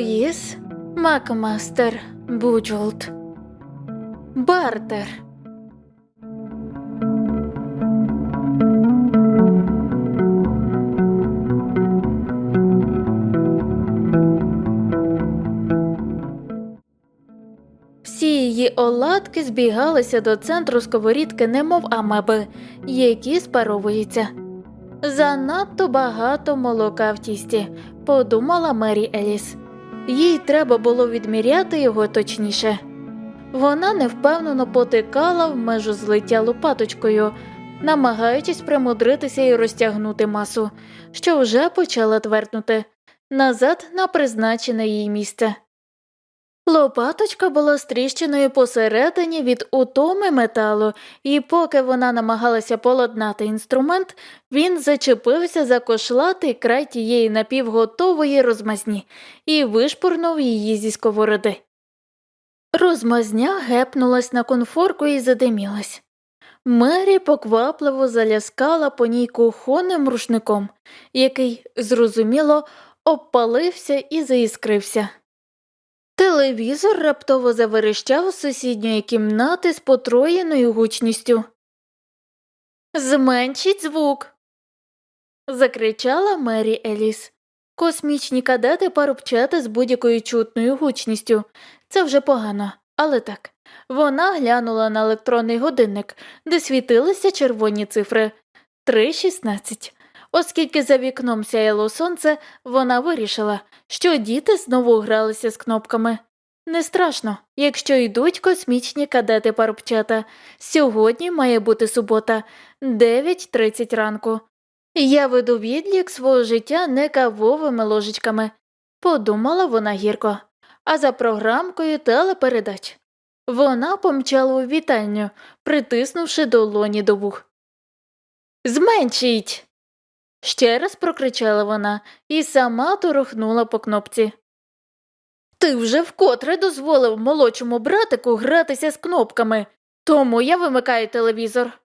Луїс Макмастер Буджолт. Бартер. Всі її оладки збігалися до центру сковорідки, немов амеби, які спаровуються. Занадто багато молока в тісті, подумала Мері Еліс. Їй треба було відміряти його точніше. Вона невпевнено потикала в межу злиття лопаточкою, намагаючись примудритися і розтягнути масу, що вже почала тверднути, назад на призначене їй місце. Лопаточка була стріщеною посередині від утоми металу, і поки вона намагалася поладнати інструмент, він зачепився за кошлатий край тієї напівготової розмазні і вишпурнув її зі сковороди. Розмазня гепнулась на конфорку і задимілась. Мері поквапливо заляскала по ній кухонним рушником, який, зрозуміло, обпалився і заіскрився. Телевізор раптово заверещав з сусідньої кімнати з потроєною гучністю. Зменшіть звук. закричала Мері Еліс. Космічні кадети парубчати з будь-якою чутною гучністю. Це вже погано, але так. Вона глянула на електронний годинник, де світилися червоні цифри 3.16. Оскільки за вікном сяяло сонце, вона вирішила, що діти знову гралися з кнопками. Не страшно, якщо йдуть космічні кадети парубчата. Сьогодні має бути субота, 9.30 ранку. Я веду відлік свого життя не кавовими ложечками, подумала вона гірко, а за програмкою телепередач. Вона помчала у вітальню, притиснувши долоні до вух. Зменшіть. Ще раз прокричала вона і сама торохнула по кнопці. Ти вже вкотре дозволив молодшому братику гратися з кнопками, тому я вимикаю телевізор.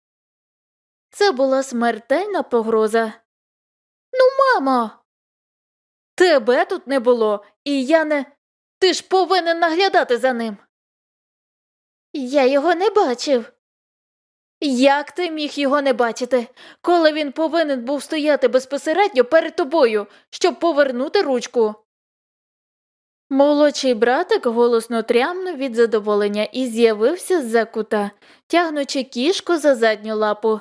Це була смертельна погроза. Ну, мамо. Тебе тут не було, і я не. Ти ж повинен наглядати за ним. Я його не бачив. Як ти міг його не бачити, коли він повинен був стояти безпосередньо перед тобою, щоб повернути ручку? Молодший братик голосно трямнув від задоволення і з'явився з-за кута, тягнучи кішку за задню лапу.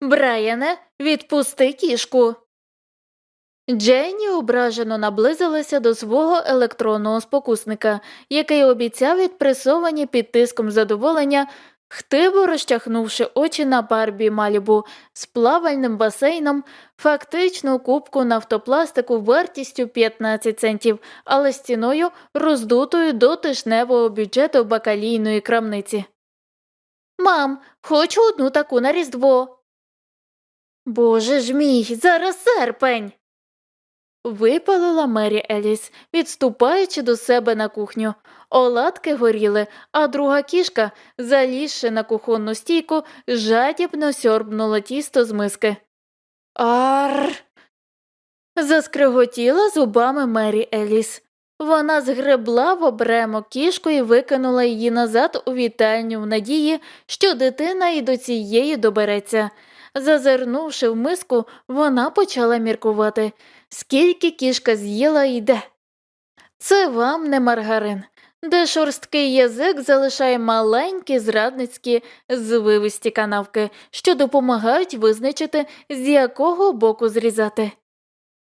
Брайане, відпусти кішку. Дженні ображено наблизилася до свого електронного спокусника, який обіцяв відпресовані під тиском задоволення, хтиво розчахнувши очі на барбі Малібу з плавальним басейном, фактичну кубку нафтопластику вартістю 15 центів, але стіною роздутою до тишневого бюджету бакалійної крамниці. Мам, хочу одну таку на різдво. Боже ж мій, зараз серпень. Випалила Мері Еліс, відступаючи до себе на кухню. Оладки горіли, а друга кішка, залізши на кухонну стійку, жадібно сьорбнула тісто з миски. Ар. Заскриготіла зубами Мері Еліс. Вона згребла в обремо кішку і викинула її назад у вітальню в надії, що дитина і до цієї добереться. Зазирнувши в миску, вона почала міркувати, скільки кішка з'їла і де. Це вам не маргарин, де шорсткий язик залишає маленькі зрадницькі звивисті канавки, що допомагають визначити, з якого боку зрізати.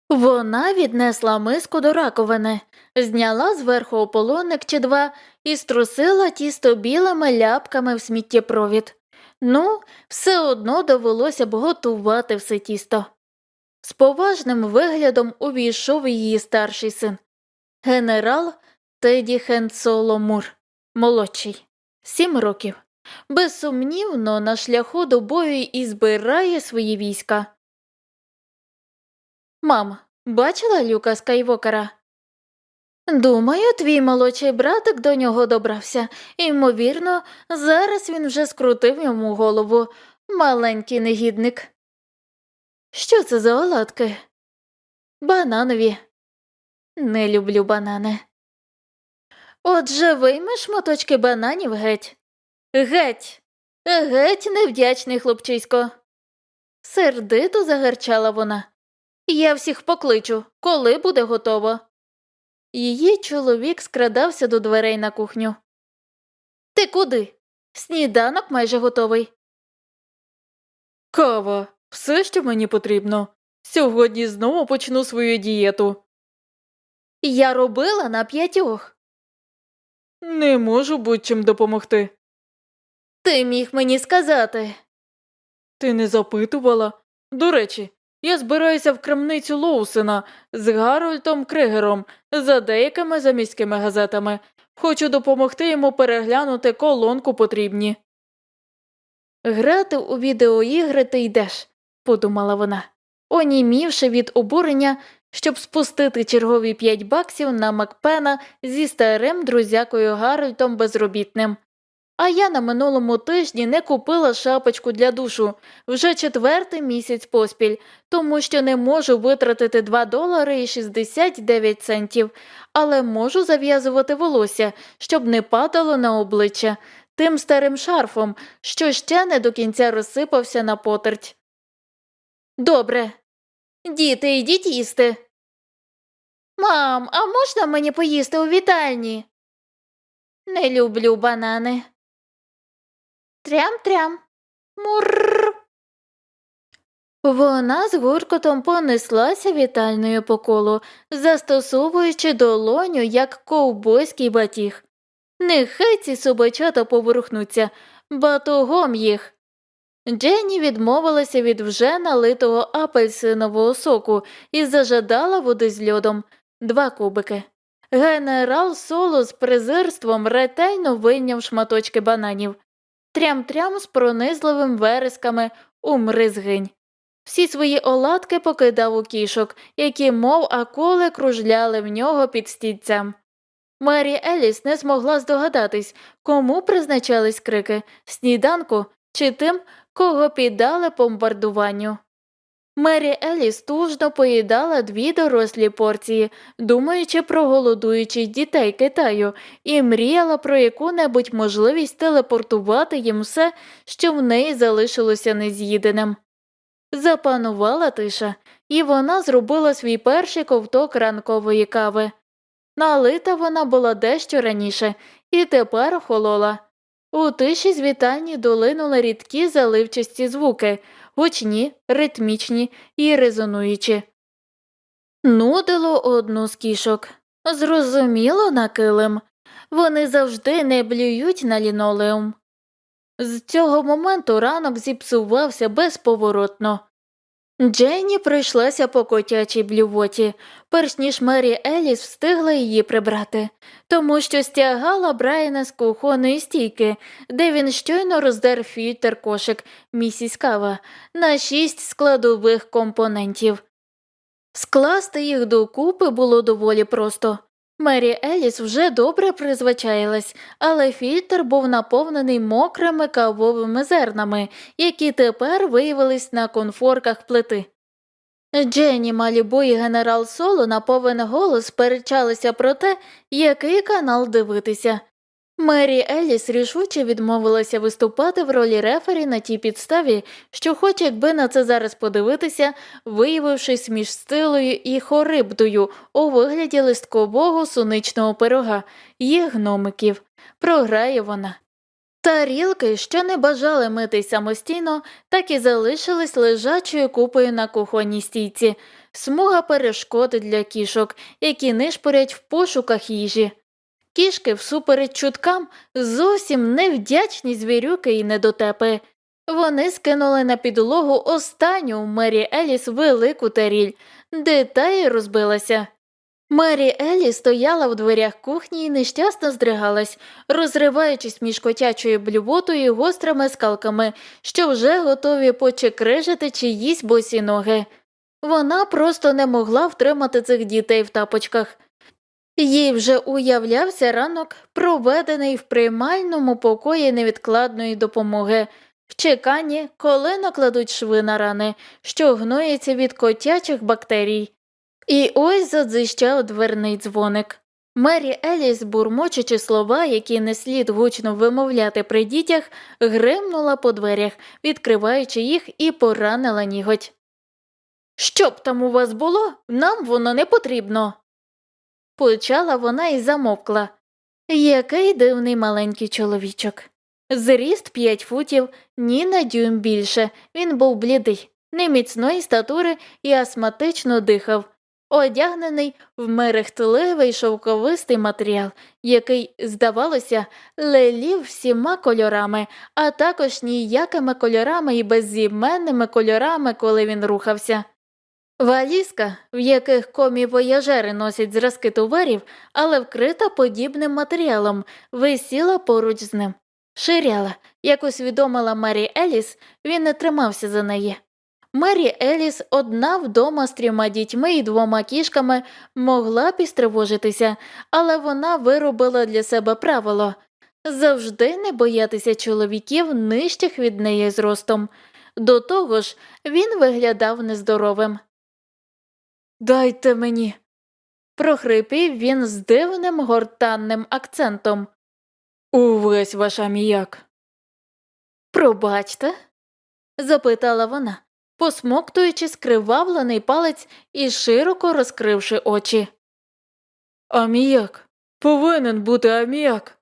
Вона віднесла миску до раковини, зняла зверху ополоник чи два і струсила тісто білими ляпками в сміттєпровід. Ну, все одно довелося б готувати все тісто. З поважним виглядом увійшов її старший син, генерал Теді Хенсоломур, молодший, сім років. Безсумнівно, на шляху до бою і збирає свої війська. Мам, бачила Люка Скайвокера? Думаю, твій молодший братик до нього добрався. Ймовірно, зараз він вже скрутив йому голову, маленький негідник. Що це за оладки? Бананові. Не люблю банани. Отже, вийми шматочки бананів геть. Геть. Геть, невдячний хлопчисько. Сердито загарчала вона. Я всіх покличу, коли буде готово. Її чоловік скрадався до дверей на кухню. Ти куди? Сніданок майже готовий. Кава, все, що мені потрібно. Сьогодні знову почну свою дієту. Я робила на п'ятьох. Не можу будь-чим допомогти. Ти міг мені сказати. Ти не запитувала? До речі, я збираюся в крамницю Лоусена з Гарольтом Кригером за деякими заміськими газетами. Хочу допомогти йому переглянути колонку потрібні. Грати у відеоігри ти йдеш, подумала вона, онімівши від обурення, щоб спустити чергові п'ять баксів на Макпена зі старим друзякою Гарольтом безробітним. А я на минулому тижні не купила шапочку для душу вже четвертий місяць поспіль, тому що не можу витратити 2 долари і 69 центів, але можу зав'язувати волосся, щоб не падало на обличчя, тим старим шарфом, що ще не до кінця розсипався на потерть. Добре. Діти, йдіть їсти. Мам, а можна мені поїсти у вітальні? Не люблю банани. Трям-трям. Мурр. Вона з гуркотом понеслася вітальною по колу, застосовуючи долоню як ковбойський батіг. Нехай ці собачата поворухнуться, батогом їх. Дженні відмовилася від вже налитого апельсинового соку і зажадала води з льодом два кубики. Генерал Соло з презирством ретельно вийняв шматочки бананів, трям-трям з пронизливим вересками умри згинь. Всі свої оладки покидав у кішок, які, мов акули, кружляли в нього під стільцем. Мері Еліс не змогла здогадатись, кому призначались крики сніданку чи тим, кого піддали бомбардуванню. Мері Еліс тужно поїдала дві дорослі порції, думаючи про голодуючих дітей Китаю, і мріяла про яку-небудь можливість телепортувати їм все, що в неї залишилося нез'їденим. Запанувала тиша, і вона зробила свій перший ковток ранкової кави. Налита вона була дещо раніше і тепер охолола. У тиші з вітальні долинули рідкі заливчасті звуки, гучні, ритмічні і резонуючі. Нудило одну з кішок. Зрозуміло на килим. Вони завжди не блюють на лінолеум. З цього моменту ранок зіпсувався безповоротно. Дженні пройшлася по котячій блювоті, перш ніж Мері Еліс встигла її прибрати, тому що стягала Брайана з кухонної стійки, де він щойно роздер фільтр кошик місіс Кава на шість складових компонентів. Скласти їх докупи було доволі просто. Мері Еліс вже добре призвичаїлась, але фільтр був наповнений мокрими кавовими зернами, які тепер виявились на конфорках плити. Дженні Малібу і генерал Соло на повен голос сперечалися про те, який канал дивитися. Мері Еліс рішуче відмовилася виступати в ролі рефері на тій підставі, що хоч якби на це зараз подивитися, виявившись між стилою і хорибдою у вигляді листкового суничного пирога і гномиків, програє вона. Тарілки, що не бажали митись самостійно, так і залишились лежачою купою на кухонній стійці, смуга перешкод для кішок, які нишпорять в пошуках їжі. Кішки, всупереч чуткам, зовсім невдячні звірюки і недотепи. Вони скинули на підлогу останню Мері Еліс велику таріль, де та й розбилася. Мері Елі стояла в дверях кухні і нещасно здригалась, розриваючись між котячою блювотою і гострими скалками, що вже готові почекрижити чиїсь босі ноги. Вона просто не могла втримати цих дітей в тапочках. Їй вже уявлявся ранок, проведений в приймальному покої невідкладної допомоги, в чеканні, коли накладуть шви на рани, що гноїться від котячих бактерій. І ось задзищав дверний дзвоник. Мері Еліс, бурмочучи слова, які не слід гучно вимовляти при дітях, гримнула по дверях, відкриваючи їх і поранила ніготь. Щоб там у вас було, нам воно не потрібно. Почала вона і замовкла. Який дивний маленький чоловічок. Зріст п'ять футів, ні на дюйм більше. Він був блідий, неміцної статури і астматично дихав, одягнений в мерехтливий шовковистий матеріал, який, здавалося, лелів всіма кольорами, а також ніякими кольорами і безіменними кольорами, коли він рухався. Валізка, в яких комі-вояжери носять зразки товарів, але вкрита подібним матеріалом, висіла поруч з ним. Ширяла, як усвідомила Мері Еліс, він не тримався за неї. Мері Еліс, одна вдома з трьома дітьми і двома кішками, могла підстривожитися, але вона виробила для себе правило завжди не боятися чоловіків нижчих від неї зростом. До того ж, він виглядав нездоровим. Дайте мені. прохрипів він з дивним гортанним акцентом. Увесь ваш аміяк. Пробачте? запитала вона, посмоктуючи скривавлений палець і широко розкривши очі. Аміяк. Повинен бути аміяк.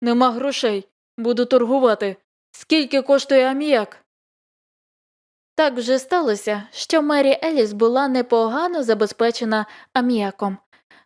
Нема грошей. Буду торгувати. Скільки коштує аміяк? Так вже сталося, що Мері Еліс була непогано забезпечена аміаком.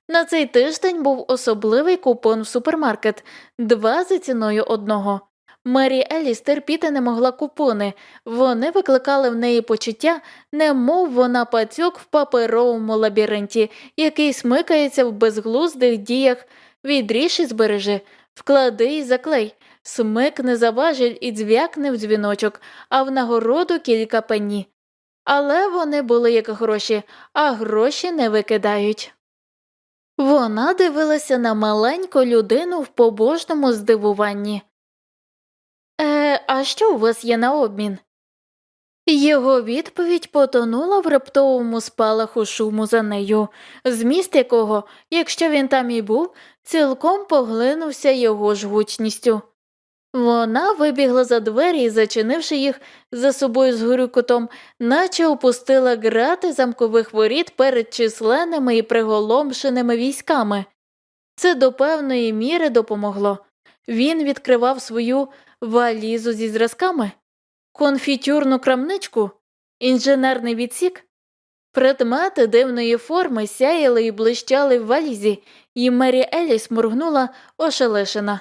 На цей тиждень був особливий купон в супермаркет, два за ціною одного. Мері Еліс терпіти не могла купони, вони викликали в неї почуття, немов вона пацюк в паперовому лабіринті, який смикається в безглуздих діях, відріж і збережи, вклади і заклей, смикне за важіль і дзвякне в дзвіночок, а в нагороду кілька пені. Але вони були як гроші, а гроші не викидають. Вона дивилася на маленьку людину в побожному здивуванні. Е, а що у вас є на обмін? Його відповідь потонула в раптовому спалаху шуму за нею, зміст якого, якщо він там і був, цілком поглинувся його ж гучністю. Вона вибігла за двері і, зачинивши їх за собою з гурюкотом, наче опустила грати замкових воріт перед численними і приголомшеними військами. Це до певної міри допомогло. Він відкривав свою валізу зі зразками, конфітюрну крамничку, інженерний відсік. Предмети дивної форми сяяли і блищали в валізі, і Мері Еліс моргнула ошелешена.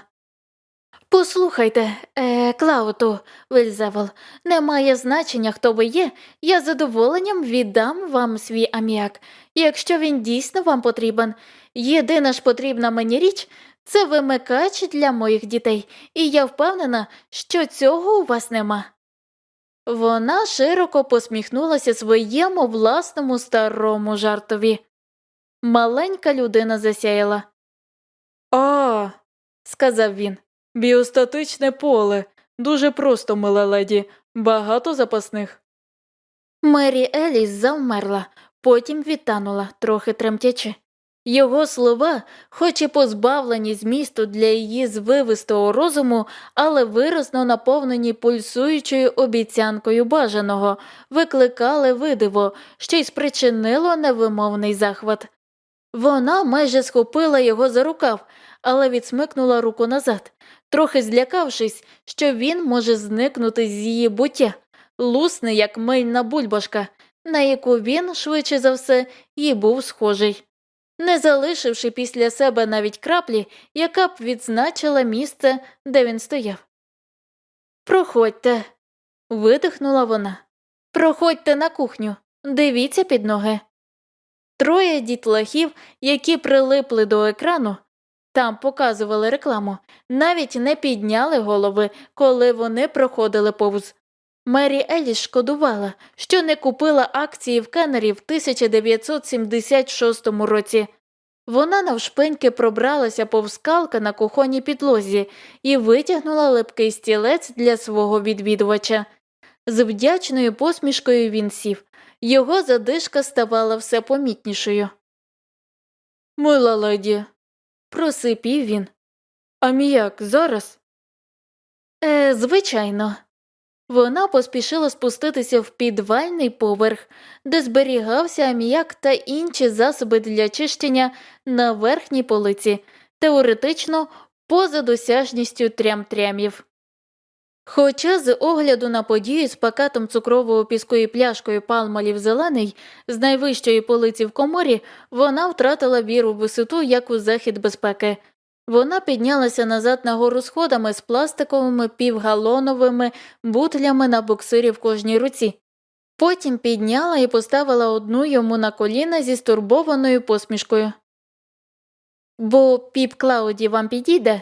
Послухайте, е, Клауту, Вельзевел, немає значення, хто ви є, я з задоволенням віддам вам свій аміак, якщо він дійсно вам потрібен. Єдина ж потрібна мені річ це вимикач для моїх дітей, і я впевнена, що цього у вас нема. Вона широко посміхнулася своєму власному старому жартові. Маленька людина засяяла, А, сказав він. Біостатичне поле. Дуже просто, мила леді. Багато запасних. Мері Еліс завмерла, потім відтанула, трохи тремтячи. Його слова, хоч і позбавлені змісту для її звивистого розуму, але виразно наповнені пульсуючою обіцянкою бажаного, викликали видиво, що й спричинило невимовний захват. Вона майже схопила його за рукав, але відсмикнула руку назад, трохи злякавшись, що він може зникнути з її буття, лусне, як мильна бульбашка, на яку він, швидше за все, і був схожий, не залишивши після себе навіть краплі, яка б відзначила місце, де він стояв. Проходьте, видихнула вона. Проходьте на кухню, дивіться під ноги. Троє дітлахів, які прилипли до екрану, там показували рекламу, навіть не підняли голови, коли вони проходили повз. Мері Еліс шкодувала, що не купила акції в Кеннері в 1976 році. Вона навшпиньки пробралася повз скалка на кухонній підлозі і витягнула липкий стілець для свого відвідувача. З вдячною посмішкою він сів. його задишка ставала все помітнішою. Мила леді, Просипів він. аміяк зараз? Е, звичайно. Вона поспішила спуститися в підвальний поверх, де зберігався аміяк та інші засоби для чищення на верхній полиці, теоретично поза досяжністю трям-трямів. Хоча з огляду на подію з пакетом цукрового піску і пляшкою палмалів зелений з найвищої полиці в коморі, вона втратила віру в висоту як у захід безпеки. Вона піднялася назад нагору сходами з пластиковими півгалоновими бутлями на буксирі в кожній руці. Потім підняла і поставила одну йому на коліна зі стурбованою посмішкою. Бо піп Клауді вам підійде?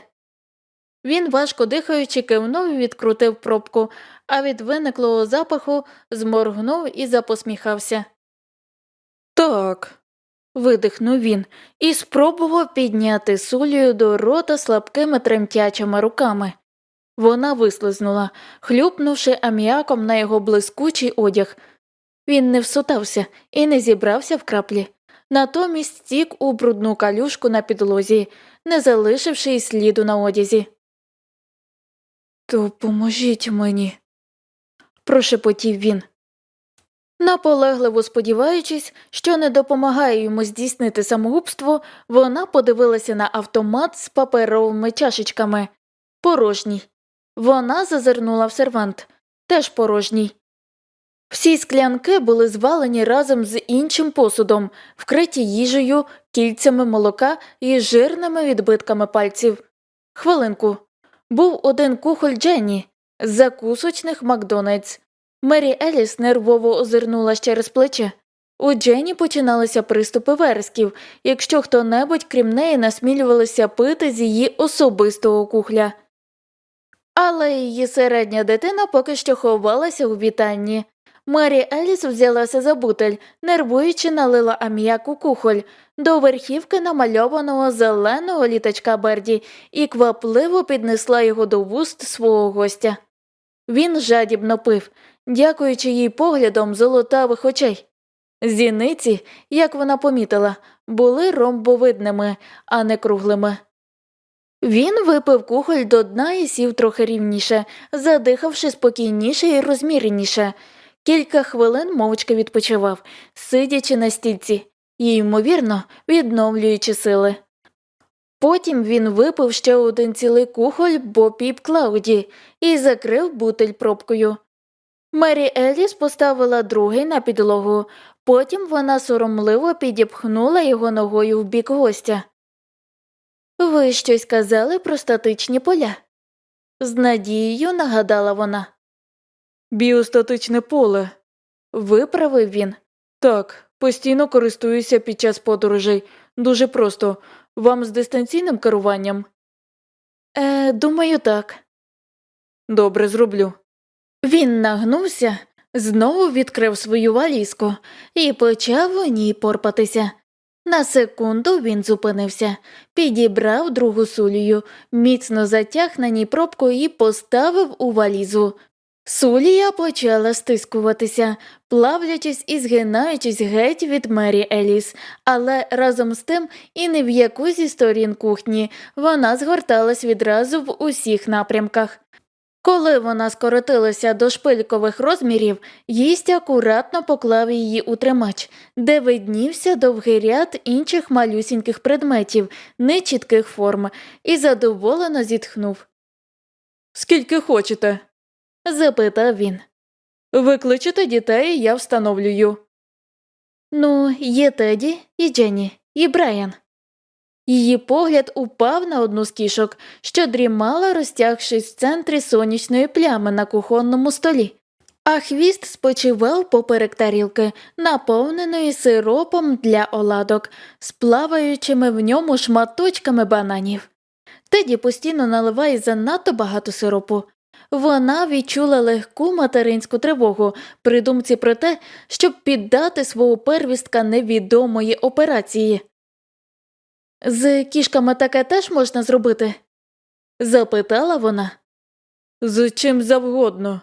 Він, важко дихаючи, кивнув і відкрутив пробку, а від виниклого запаху зморгнув і запосміхався. Так. Видихнув він і спробував підняти сулію до рота слабкими тремтячими руками. Вона вислизнула, хлюпнувши аміаком на його блискучий одяг. Він не всутався і не зібрався в краплі. Натомість стік у брудну калюшку на підлозі, не залишивши й сліду на одязі. Допоможіть мені. прошепотів він. Наполегливо сподіваючись, що не допомагає йому здійснити самогубство, вона подивилася на автомат з паперовими чашечками. Порожній. Вона зазирнула в сервант. Теж порожній. Всі склянки були звалені разом з іншим посудом, вкриті їжею, кільцями молока і жирними відбитками пальців. Хвилинку. Був один кухоль Дженні з закусочних Макдональдс. Мері Еліс нервово озирнулась через плече. У Дженні починалися приступи вересків, якщо хто-небудь, крім неї, насмілювалося пити з її особистого кухля. Але її середня дитина поки що ховалася у вітальні. Мері Еліс взялася за бутель, нервуючи налила аміак у кухоль до верхівки намальованого зеленого літачка Берді і квапливо піднесла його до вуст свого гостя. Він жадібно пив, дякуючи їй поглядом золотавих очей. Зіниці, як вона помітила, були ромбовидними, а не круглими. Він випив кухоль до дна і сів трохи рівніше, задихавши спокійніше і розміреніше. Кілька хвилин мовчки відпочивав, сидячи на стільці і, ймовірно, відновлюючи сили. Потім він випив ще один цілий кухоль Бопіп Клауді і закрив бутель пробкою. Мері Еліс поставила другий на підлогу, потім вона соромливо підіпхнула його ногою в бік гостя. Ви щось казали про статичні поля? З надією нагадала вона. Біостатичне поле. Виправив він. Так, постійно користуюся під час подорожей. Дуже просто. Вам з дистанційним керуванням? Е, думаю, так. Добре, зроблю. Він нагнувся, знову відкрив свою валізку і почав у ній порпатися. На секунду він зупинився, підібрав другу сулію, міцно затяг на ній пробку і поставив у валізу. Сулія почала стискуватися, плавлячись і згинаючись геть від Мері Еліс, але разом з тим і не в яку зі сторін кухні вона згорталась відразу в усіх напрямках. Коли вона скоротилася до шпилькових розмірів, гість акуратно поклав її у тримач, де виднівся довгий ряд інших малюсіньких предметів, нечітких форм, і задоволено зітхнув. Скільки хочете? Запитав він. Викличете дітей, я встановлюю. Ну, є Теді, і Дженні, і Брайан. Її погляд упав на одну з кішок, що дрімала, розтягшись в центрі сонячної плями на кухонному столі, а хвіст спочивав поперек тарілки, наповненої сиропом для оладок, з плаваючими в ньому шматочками бананів. Теді постійно наливає занадто багато сиропу. Вона відчула легку материнську тривогу при думці про те, щоб піддати свого первістка невідомої операції. З кішками таке теж можна зробити? запитала вона. З чим завгодно.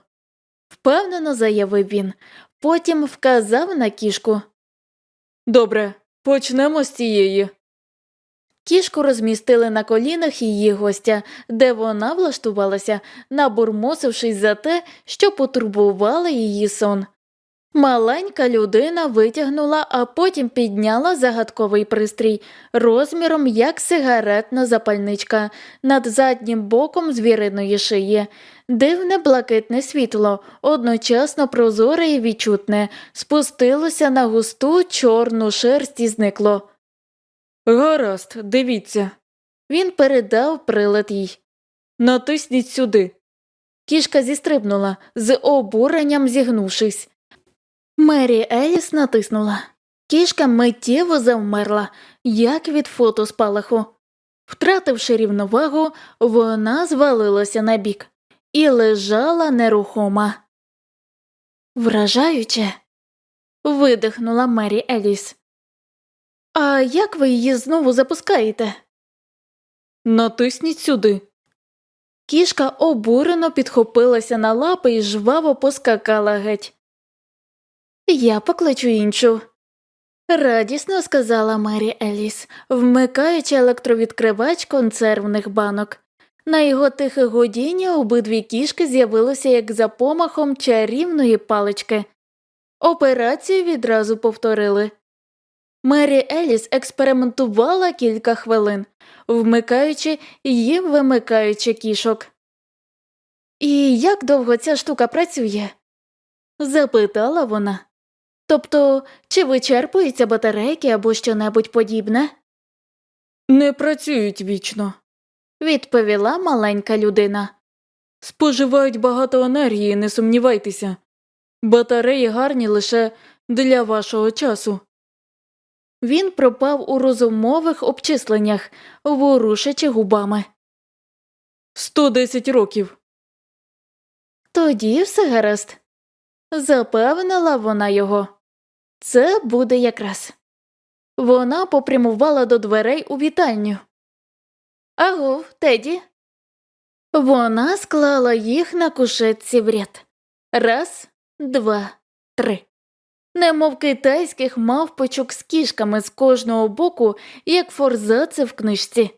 Впевнено заявив він. Потім вказав на кішку. Добре, почнемо з цієї. Кішку розмістили на колінах її гостя, де вона влаштувалася, набурмосившись за те, що потурбувала її сон. Маленька людина витягнула, а потім підняла загадковий пристрій розміром як сигаретна запальничка над заднім боком звіриної шиї. Дивне блакитне світло, одночасно прозоре і відчутне, спустилося на густу чорну шерсть і зникло. Гаразд, дивіться. Він передав прилад їй. Натисніть сюди. Кішка зістрибнула, з обуренням зігнувшись. Мері Еліс натиснула. Кішка миттєво завмерла, як від фотоспалаху. Втративши рівновагу, вона звалилася на бік і лежала нерухома. Вражаюче. видихнула Мері Еліс. А як ви її знову запускаєте? Натисніть сюди. Кішка обурено підхопилася на лапи і жваво поскакала геть. Я покличу іншу. Радісно сказала Мері Еліс, вмикаючи електровідкривач консервних банок. На його тихе годіння обидві кішки з'явилися як за помахом чарівної палички. Операцію відразу повторили. Мері Еліс експериментувала кілька хвилин, вмикаючи і вимикаючи кішок. І як довго ця штука працює? запитала вона. Тобто, чи вичерпуються батарейки або щонебудь подібне? Не працюють вічно. відповіла маленька людина. Споживають багато енергії, не сумнівайтеся. Батареї гарні лише для вашого часу. Він пропав у розумових обчисленнях, ворушачи губами. 110 років. Тоді все гаразд. Запевнила вона його. Це буде якраз. Вона попрямувала до дверей у вітальню. Аго, Теді. Вона склала їх на кушетці в ряд. Раз, два, три. Немов китайських мавпочок з кішками з кожного боку, як форзаци в книжці.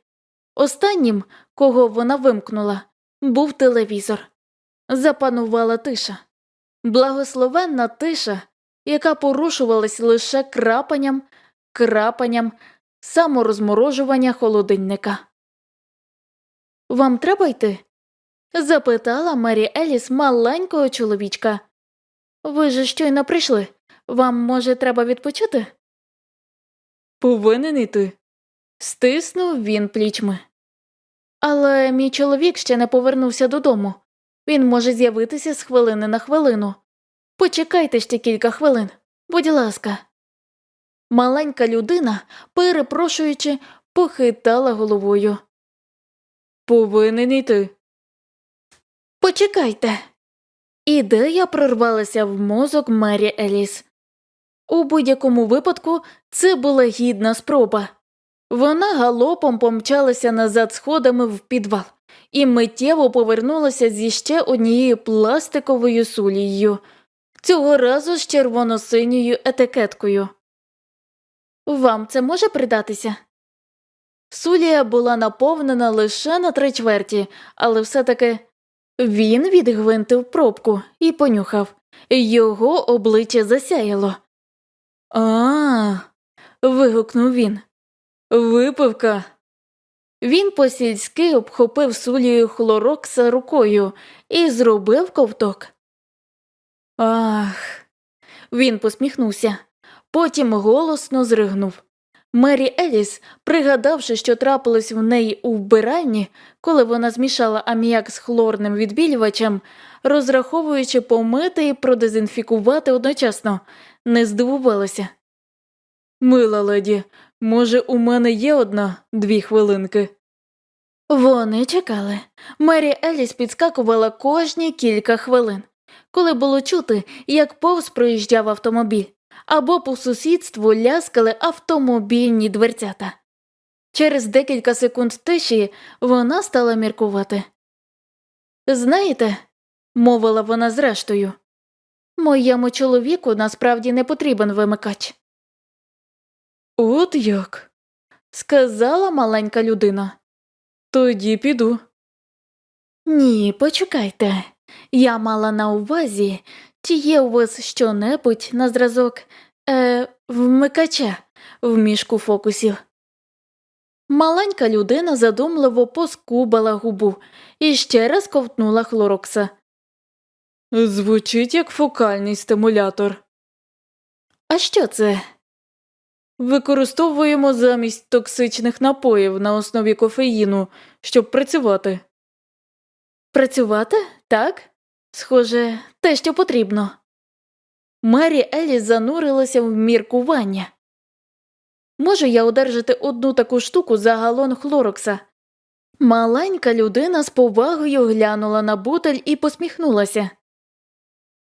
Останнім, кого вона вимкнула, був телевізор. Запанувала тиша. Благословенна тиша, яка порушувалась лише крапанням, крапанням, саморозморожування холодильника. Вам треба йти? запитала Мері Еліс маленького чоловічка. Ви ж щойно прийшли. Вам, може, треба відпочити? Повинен іти. Стиснув він плічми. Але мій чоловік ще не повернувся додому. Він може з'явитися з хвилини на хвилину. Почекайте ще кілька хвилин, будь ласка. Маленька людина, перепрошуючи, похитала головою. Повинен іти. Почекайте. Ідея прорвалася в мозок Мері Еліс. У будь-якому випадку це була гідна спроба. Вона галопом помчалася назад сходами в підвал і миттєво повернулася зі ще однією пластиковою сулією, цього разу з червоно-синьою етикеткою. Вам це може придатися? Сулія була наповнена лише на три чверті, але все-таки він відгвинтив пробку і понюхав. Його обличчя засяяло. А, Вигукнув він. випивка. Він по-сільськи обхопив сулію хлорокса рукою і зробив ковток. Ах. Він посміхнувся, потім голосно зригнув. Мері Еліс, пригадавши, що трапилось в неї у вбиральні, коли вона змішала аміак з хлорним відбілювачем, розраховуючи помити і продезінфікувати одночасно, не здивувалася. Мила леді, може, у мене є одна дві хвилинки. Вони чекали. Мері Еліс підскакувала кожні кілька хвилин, коли було чути, як повз проїжджав автомобіль, або по сусідству ляскали автомобільні дверцята. Через декілька секунд тиші вона стала міркувати. Знаєте, мовила вона зрештою, Моєму чоловіку насправді не потрібен вимикач, От як? сказала маленька людина. Тоді піду. Ні, почекайте. Я мала на увазі, чи є у вас щонебудь на зразок е, вмикача в мішку фокусів. Маленька людина задумливо поскубала губу і ще раз ковтнула хлорокса. Звучить як фокальний стимулятор. А що це? Використовуємо замість токсичних напоїв на основі кофеїну, щоб працювати. Працювати? Так? Схоже, те, що потрібно. Мері Еліс занурилася в міркування. Можу я одержати одну таку штуку за галон хлорокса? Маленька людина з повагою глянула на бутель і посміхнулася.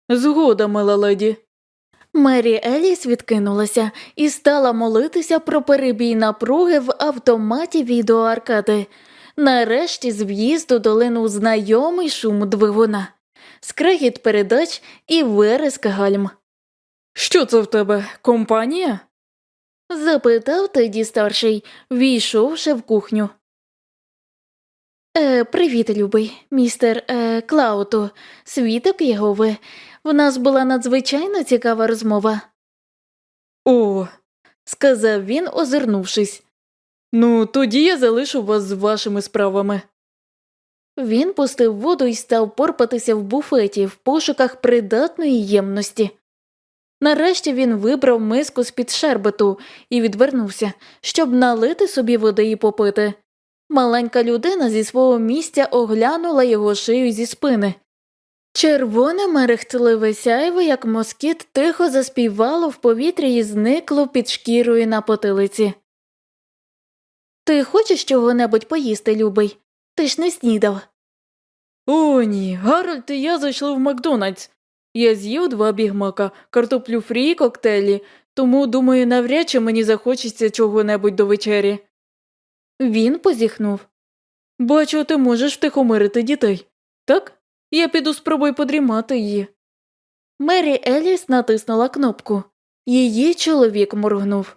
Згода, мила леді. Мері Еліс відкинулася і стала молитися про перебій напруги в автоматі відеоаркади. Нарешті з в'їзду долинув знайомий шум двигуна, скрегіт передач і вереск гальм. Що це в тебе? Компанія? Запитав Теді старший, війшовши в кухню. Е, привіт, любий, містер е, Клауту, свідок Єгови. В нас була надзвичайно цікава розмова, О, сказав він, озирнувшись. ну тоді я залишу вас з вашими справами. Він пустив воду і став порпатися в буфеті в пошуках придатної ємності. Нарешті він вибрав миску з-під шербету і відвернувся, щоб налити собі води і попити. Маленька людина зі свого місця оглянула його шию зі спини. Червоне мерехтливе сяйво, як москіт, тихо заспівало в повітрі і зникло під шкірою на потилиці. Ти хочеш чого-небудь поїсти, любий? Ти ж не снідав. О, ні, Гарольд і я зайшли в Макдональдс. Я з'їв два бігмака, картоплю фрі і коктейлі, тому, думаю, навряд чи мені захочеться чого-небудь до вечері. Він позіхнув. Бачу, ти можеш втихомирити дітей. Так? Я піду спробую подрімати її. Мері Еліс натиснула кнопку. Її чоловік моргнув.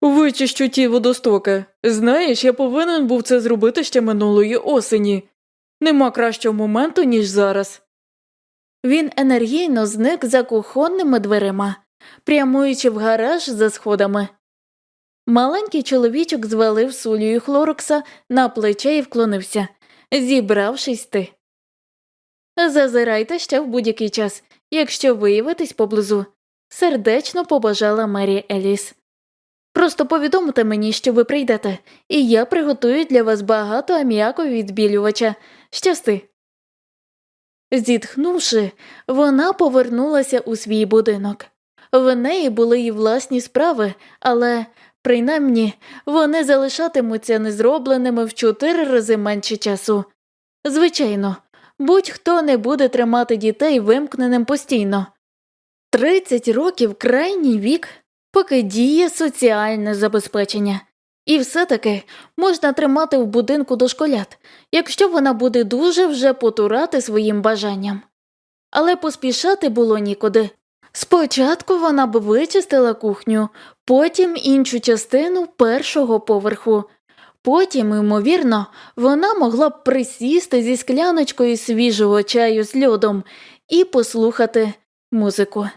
Вичищу ті водостоки. Знаєш, я повинен був це зробити ще минулої осені. Нема кращого моменту, ніж зараз. Він енергійно зник за кухонними дверима, прямуючи в гараж за сходами. Маленький чоловічок звалив сулею хлорокса на плече і вклонився, зібравшись ти. Зазирайте ще в будь-який час, якщо виявитесь поблизу, сердечно побажала Мері Еліс. Просто повідомте мені, що ви прийдете, і я приготую для вас багато аміаку відбілювача. Щасти. Зітхнувши, вона повернулася у свій будинок. В неї були й власні справи, але, принаймні, вони залишатимуться незробленими в чотири рази менше часу. Звичайно, будь-хто не буде тримати дітей вимкненим постійно. Тридцять років крайній вік, поки діє соціальне забезпечення. І все-таки можна тримати в будинку дошколят, якщо вона буде дуже вже потурати своїм бажанням. Але поспішати було нікуди. Спочатку вона б вичистила кухню, потім іншу частину першого поверху. Потім, ймовірно, вона могла б присісти зі скляночкою свіжого чаю з льодом і послухати музику.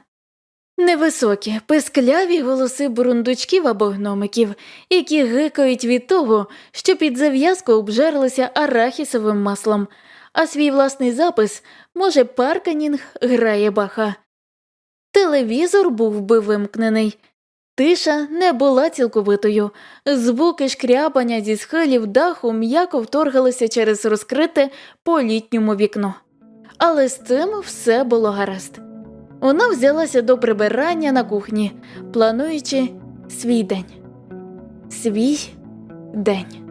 Невисокі, пискляві голоси бурундучків або гномиків, які гикають від того, що під зав'язку обжерлися арахісовим маслом, а свій власний запис, може, Парканінг грає баха. Телевізор був би вимкнений. Тиша не була цілковитою, звуки шкрябання зі схилів даху м'яко вторгалися через розкрите по літньому вікно. Але з цим все було гаразд. Вона взялася до прибирання на кухні, плануючи свій день. Свій день.